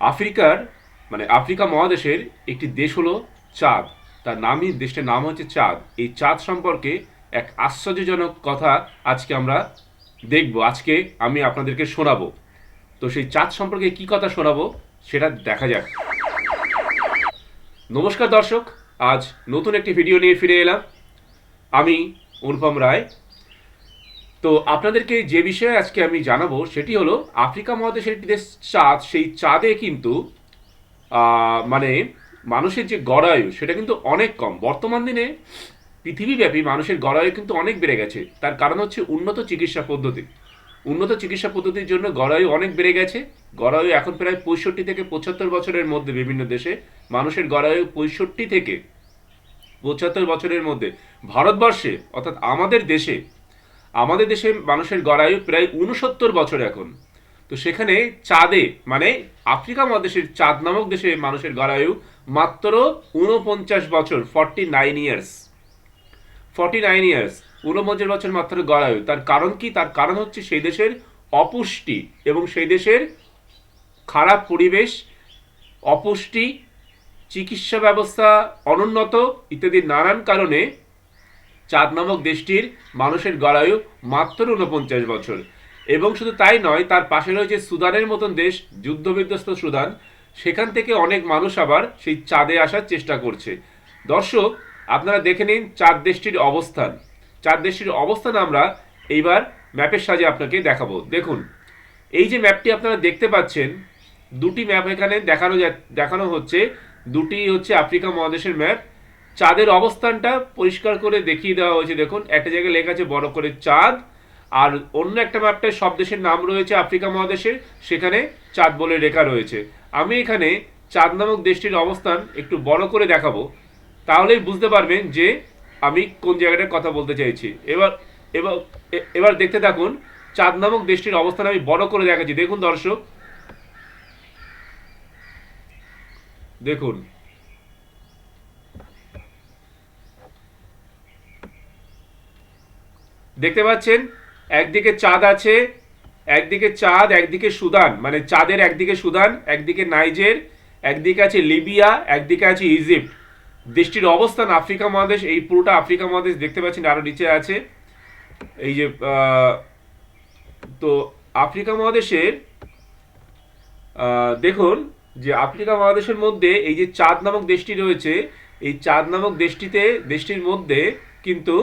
আফ্রিকার মানে আফ্রিকা মহাদেশের একটি দেশ হলো চাঁদ। তার নামই, দেশটার নাম হচ্ছে চাঁদ। এই চাঁদ সম্পর্কে এক আশ্চর্যজনক কথা আজকে আমরা দেখব, আজকে আমি আপনাদেরকে শোনাবো। তো সেই চাঁদ সম্পর্কে কি কথা শোনাবো, সেটা দেখা যাক। নমস্কার দর্শক, আজ নতুন একটি ভিডিও নিয়ে ফিরে এলাম। আমি অনুপম রায় তো আপনাদেরকে যে বিষয়ে আজকে আমি জানাব সেটি হলো আফ্রিকা মহাদেশের একটি দেশ চাঁদ, সেই চাঁদে কিন্তু মানে মানুষের যে গড়ায়ু সেটা কিন্তু অনেক কম। বর্তমান দিনে পৃথিবীব্যাপী মানুষের গড়ায়ু কিন্তু অনেক বেড়ে গেছে। তার কারণ হচ্ছে উন্নত চিকিৎসা পদ্ধতি। উন্নত চিকিৎসা পদ্ধতির জন্য গড়ায়ু অনেক বেড়ে গেছে। গড়ায়ু এখন প্রায় পঁয়ষট্টি থেকে পঁচাত্তর বছরের মধ্যে বিভিন্ন দেশে মানুষের গড়ায়ু পঁয়ষট্টি থেকে পঁচাত্তর বছরের মধ্যে। ভারতবর্ষে, অর্থাৎ আমাদের দেশে আমাদের দেশে মানুষের গড়ায়ু প্রায় উনসত্তর বছর এখন। তো সেখানে চাঁদে মানে আফ্রিকা মহাদেশের চাঁদ নামক দেশে মানুষের গড়ায়ু মাত্র উনপঞ্চাশ বছর forty nine years forty nine years ঊনপঞ্চাশ বছর মাত্র গড়ায়ু তার কারণ কি? তার কারণ হচ্ছে সেই দেশের অপুষ্টি এবং সেই দেশের খারাপ পরিবেশ, অপুষ্টি, চিকিৎসা ব্যবস্থা অনুন্নত ইত্যাদি নানান কারণে চাঁদ নামক দেশটির মানুষের গড়ায়ু মাত্র উনপঞ্চাশ বছর। এবং শুধু তাই নয়, তার পাশে রয়েছে সুদানের মতন দেশ, যুদ্ধবিধ্বস্ত সুদান। সেখান থেকে অনেক মানুষ আবার সেই চাঁদে আসার চেষ্টা করছে। দর্শক, আপনারা দেখে নিন চাঁদ দেশটির অবস্থান। চাঁদ দেশটির অবস্থান আমরা এইবার ম্যাপের সাহায্যে আপনাকে দেখাবো। দেখুন, এই যে ম্যাপটি আপনারা দেখতে পাচ্ছেন, দুটি ম্যাপ এখানে দেখানো দেখানো হচ্ছে। দুটি হচ্ছে আফ্রিকা মহাদেশের ম্যাপ চাঁদের অবস্থানটা পরিষ্কার করে দেখিয়ে দেওয়া হয়েছে। দেখুন, একটা জায়গায় লেখা আছে বড় করে চাঁদ, আর অন্য একটা ম্যাপটায় সব দেশের নাম রয়েছে, আফ্রিকা মহাদেশের, সেখানে চাঁদ বলে রেখা রয়েছে। আমি এখানে চাঁদ নামক দেশটির অবস্থান একটু বড় করে দেখাবো। তাহলেই বুঝতে পারবেন যে আমি কোন জায়গাটার কথা বলতে চাইছি। এবার এবার এবার দেখতে থাকুন, চাঁদ নামক দেশটির অবস্থান আমি বড় করে দেখাচ্ছি। দেখুন দর্শক। দেখুন দেখতে পাচ্ছেন? একদিকে চাঁদ আছে, একদিকে চাঁদ, একদিকে সুদান। মানে চাঁদের একদিকে সুদান, একদিকে নাইজের, একদিকে আছে লিবিয়া, একদিকে আছে ইজিপ্ট। দেশটির অবস্থান আফ্রিকা মহাদেশ, এই পুরোটা আফ্রিকা মহাদেশ দেখতে পাচ্ছেন, আরও নিচে আছে। এই যে তো আফ্রিকা মহাদেশের দেখুন যে আফ্রিকা মহাদেশের মধ্যে এই যে চাঁদ নামক দেশটি রয়েছে, এই চাঁদ নামক দেশটিতে, দেশটির মধ্যে কিন্তু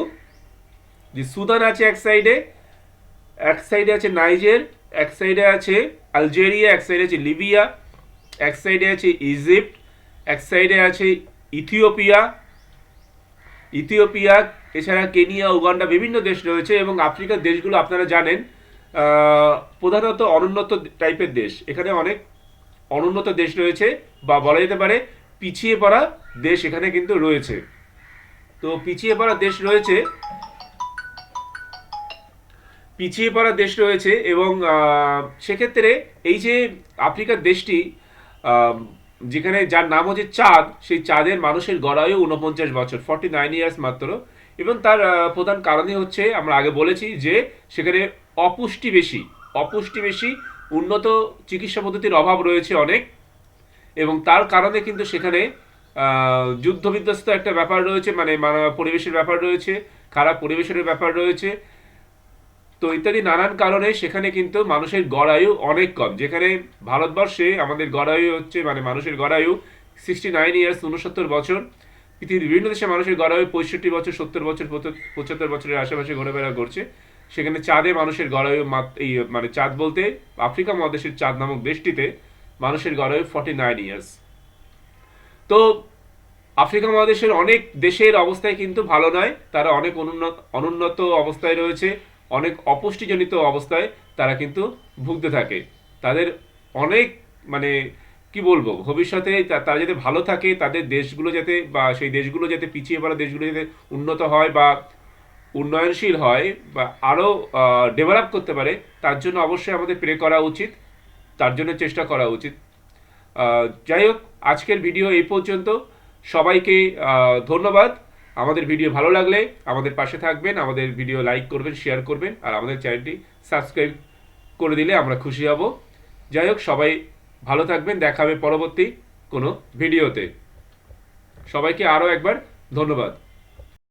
যে সুদান আছে এক সাইডে এক সাইডে আছে নাইজের, এক সাইডে আছে আলজেরিয়া, এক সাইডে আছে লিবিয়া, এক সাইডে আছে ইজিপ্ট, এক সাইডে আছে ইথিওপিয়া। ইথিওপিয়া, এছাড়া কেনিয়া, উগান্ডা বিভিন্ন দেশ রয়েছে এবং আফ্রিকার দেশগুলো আপনারা জানেন প্রধানত অনুন্নত টাইপের দেশ। এখানে অনেক অনুন্নত দেশ রয়েছে বা বলা যেতে পারে পিছিয়ে পড়া দেশ এখানে কিন্তু রয়েছে। তো পিছিয়ে পড়া দেশ রয়েছে পিছিয়ে পড়া দেশ রয়েছে এবং সেক্ষেত্রে এই যে আফ্রিকার দেশটি যেখানে যার নাম হচ্ছে চাঁদ সেই চাঁদের মানুষের গড়ায়ু উনপঞ্চাশ বছর ফর্টি নাইন ইয়ার্স মাত্র। এবং তার প্রধান কারণই হচ্ছে আমরা আগে বলেছি যে সেখানে অপুষ্টি বেশি অপুষ্টি বেশি উন্নত চিকিৎসা পদ্ধতির অভাব রয়েছে অনেক। এবং তার কারণে কিন্তু সেখানে আহ, যুদ্ধ বিধ্বস্ত একটা ব্যাপার রয়েছে মানে পরিবেশের ব্যাপার রয়েছে খারাপ পরিবেশের ব্যাপার রয়েছে। তো ইত্যাদি নানান কারণে সেখানে কিন্তু মানুষের গড়ায়ু অনেক কম। যেখানে ভারতবর্ষে আমাদের গড়ায়ু হচ্ছে মানে মানুষের গড়ায়ু সিক্সটি নাইন ইয়ার্স উনসত্তর বছর। পৃথিবীর বিভিন্ন দেশে মানুষের গড়ায়ু পঁয়ষট্টি বছর, সত্তর বছর, পঁচাত্তর- বছরের আশেপাশে ঘোরাফেরা করছে। সেখানে চাঁদে মানুষের গড়ায়ু এই মানে চাঁদ বলতে আফ্রিকা মহাদেশের চাঁদ নামক দেশটিতে মানুষের গড়ায়ু ফর্টি নাইন ইয়ার্স তো আফ্রিকা মহাদেশের অনেক দেশের অবস্থায় কিন্তু ভালো নয়, তারা অনেক অনুন্নত অনুন্নত অবস্থায় রয়েছে। অনেক অপুষ্টিজনিত অবস্থায় তারা কিন্তু ভুগতে থাকে। তাদের অনেক মানে কি বলব, ভবিষ্যতে তারা যাতে ভালো থাকে, তাদের দেশগুলো যাতে বা সেই দেশগুলো যাতে পিছিয়ে পড়া দেশগুলো যাতে উন্নত হয় বা উন্নয়নশীল হয় বা আরও ডেভেলপ করতে পারে, তার জন্য অবশ্যই আমাদের প্রে করা উচিত। তার জন্য চেষ্টা করা উচিত। যাই হোক, আজকের ভিডিও এই পর্যন্ত। সবাইকে ধন্যবাদ। আমাদের ভিডিও ভালো লাগলে আমাদের পাশে থাকবেন, আমাদের ভিডিও লাইক করবেন শেয়ার করবেন, আর আমাদের চ্যানেলটি সাবস্ক্রাইব করে দিলে আমরা খুশি হব। যাই হোক, সবাই ভালো থাকবেন দেখাবে পরবর্তী কোনো ভিডিওতে। সবাইকে আরও একবার ধন্যবাদ।